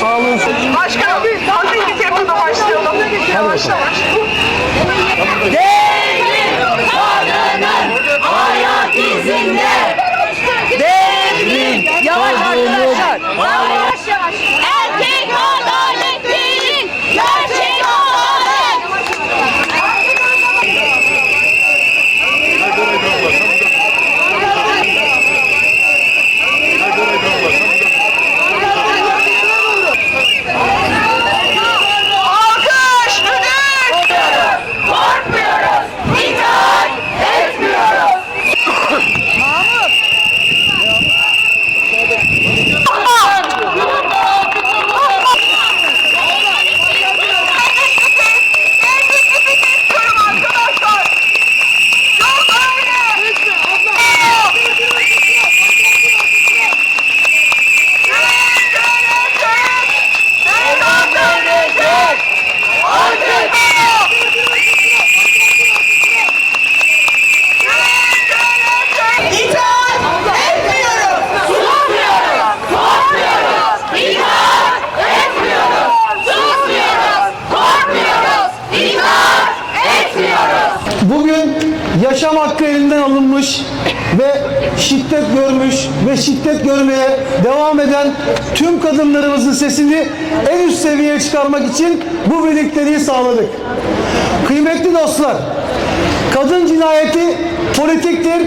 Sağ olun. Başkanım tabii yaşam hakkı elinden alınmış ve şiddet görmüş ve şiddet görmeye devam eden tüm kadınlarımızın sesini en üst seviyeye çıkarmak için bu birlikteliği sağladık. Kıymetli dostlar, kadın cinayeti politiktir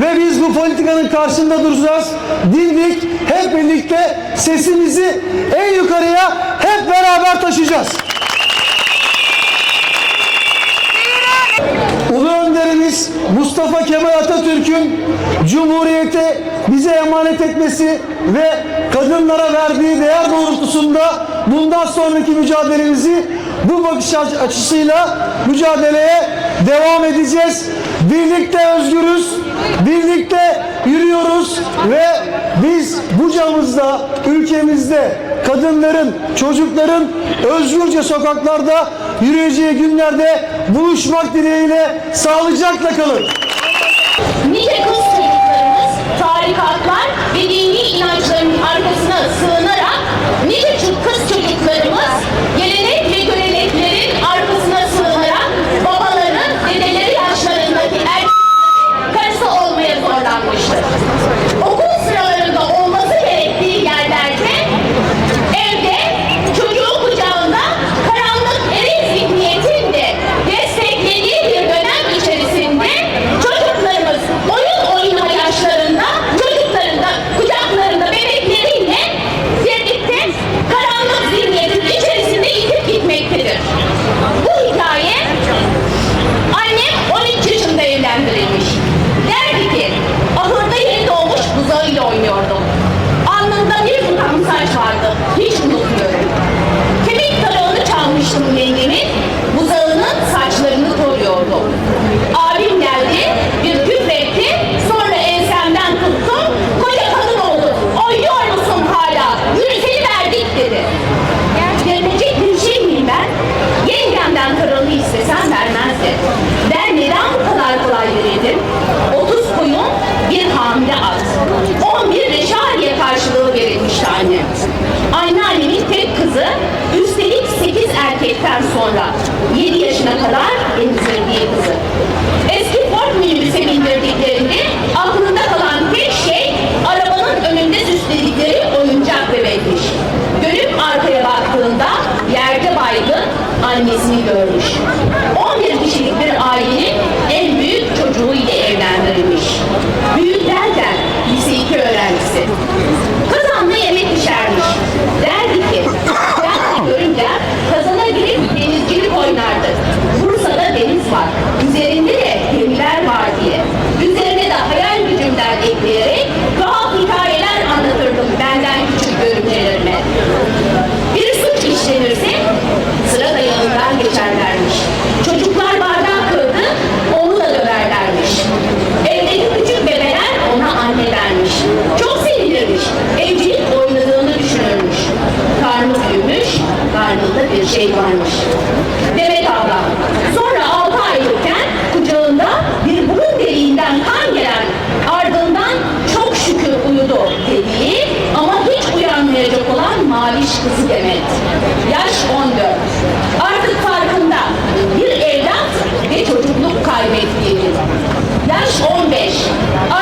ve biz bu politikanın karşısında duracağız. Dimdik hep birlikte sesimizi en yukarıya hep beraber taşıyacağız. Önderimiz Mustafa Kemal Atatürk'ün Cumhuriyete bize emanet etmesi ve kadınlara verdiği değer doğrultusunda bundan sonraki mücadelemizi bu bakış aç- açısıyla mücadeleye devam edeceğiz. Birlikte özgürüz, birlikte yürüyoruz ve biz bucamızda, ülkemizde kadınların, çocukların özgürce sokaklarda yürüyeceği günlerde buluşmak dileğiyle sağlıcakla kalın. sonra 7 yaşına kadar emzirdiği kızı. Eski Ford minibüse bindirdiklerinde aklında kalan tek şey arabanın önünde süsledikleri oyuncak bebekmiş. Dönüp arkaya baktığında yerde baygın annesini görmüş. 11 kişilik bir ailenin en büyük çocuğu ile evlendirilmiş. Büyük derken lise 2 öğrencisi. şey varmış. Demet abla. Sonra altı aylıkken kucağında bir burun deliğinden kan gelen ardından çok şükür uyudu dediği ama hiç uyanmayacak olan maviş kızı Demet. Yaş 14. Artık farkında bir evlat ve çocukluk kaybettiğini. Yaş 15. Artık